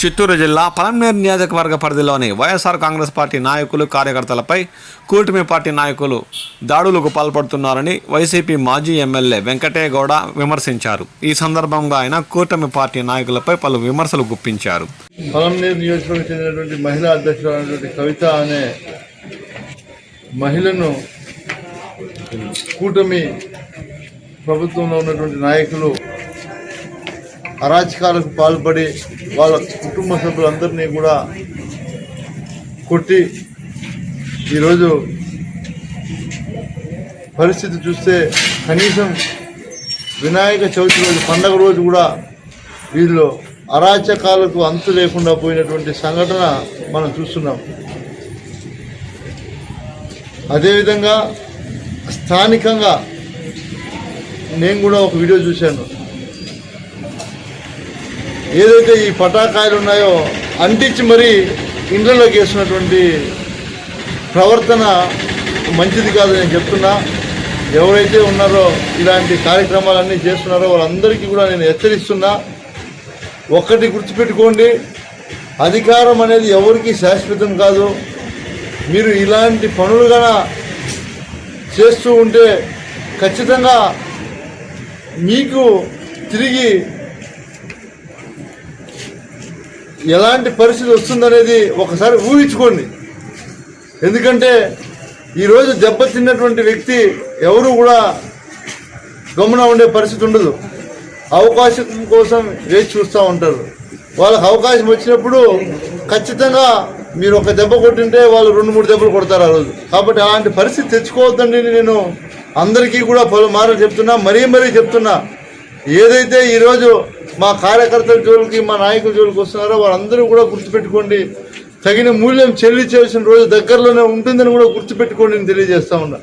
చిత్తూరు జిల్లా పలంనేరు నియోజకవర్గ పరిధిలోని వైఎస్ఆర్ కాంగ్రెస్ పార్టీ నాయకులు కార్యకర్తలపై కూటమి పార్టీ నాయకులు దాడులకు పాల్పడుతున్నారని వైసీపీ మాజీ ఎమ్మెల్యే వెంకటేగౌడ విమర్శించారు. ఈ సందర్భంగా ఆయన కూటమి పార్టీ నాయకులపై పలు విమర్శలు గుప్పించారు. పొలంనేరు నియోజకవర్గం చెందినటువంటి మహిళా అధ్యక్షురాలైనటువంటి కవిత అనే మహిళను కూటమి ప్రభుత్వంలో ఉన్నటువంటి నాయకులు అరాచకాలకు పాల్పడి వాళ్ళ కుటుంబ సభ్యులందరినీ కూడా కొట్టి ఈరోజు పరిస్థితి చూస్తే కనీసం వినాయక చవితి రోజు పండగ రోజు కూడా వీళ్ళు అరాచకాలకు అంతు లేకుండా పోయినటువంటి సంఘటన మనం చూస్తున్నాం. అదేవిధంగా స్థానికంగా నేను కూడా ఒక వీడియో చూశాను. ఏదైతే ఈ పటాకాయలు ఉన్నాయో అంటించి మరీ ఇండ్లలోకి వేసినటువంటి ప్రవర్తన మంచిది కాదు నేను చెప్తున్నా. ఎవరైతే ఉన్నారో ఇలాంటి కార్యక్రమాలన్నీ చేస్తున్నారో వాళ్ళందరికీ కూడా నేను హెచ్చరిస్తున్నా. ఒక్కటి గుర్తుపెట్టుకోండి అధికారం అనేది ఎవరికి శాశ్వతం కాదు. మీరు ఇలాంటి పనులుగా చేస్తూ ఉంటే ఖచ్చితంగా మీకు తిరిగి ఎలాంటి పరిస్థితి వస్తుందనేది ఒకసారి ఊహించుకోండి. ఎందుకంటే ఈరోజు దెబ్బతిన్నటువంటి వ్యక్తి ఎవరు కూడా గమన ఉండే పరిస్థితి ఉండదు. అవకాశం కోసం వేచి చూస్తూ ఉంటారు. వాళ్ళకి అవకాశం వచ్చినప్పుడు ఖచ్చితంగా మీరు ఒక దెబ్బ కొట్టింటే వాళ్ళు రెండు మూడు దెబ్బలు కొడతారు ఆ రోజు. కాబట్టి అలాంటి పరిస్థితి తెచ్చుకోవద్దండి నేను అందరికీ కూడా పలుమార్లు చెప్తున్నా మరీ మరీ చెప్తున్నా. ఏదైతే ఈరోజు మా కార్యకర్తల జోలికి మా నాయకుల జోలికి వస్తున్నారో వారందరూ కూడా గుర్తుపెట్టుకోండి. తగిన మూల్యం చెల్లించాల్సిన రోజు దగ్గరలోనే ఉంటుందని కూడా గుర్తుపెట్టుకోండి నేను తెలియజేస్తా ఉన్నా.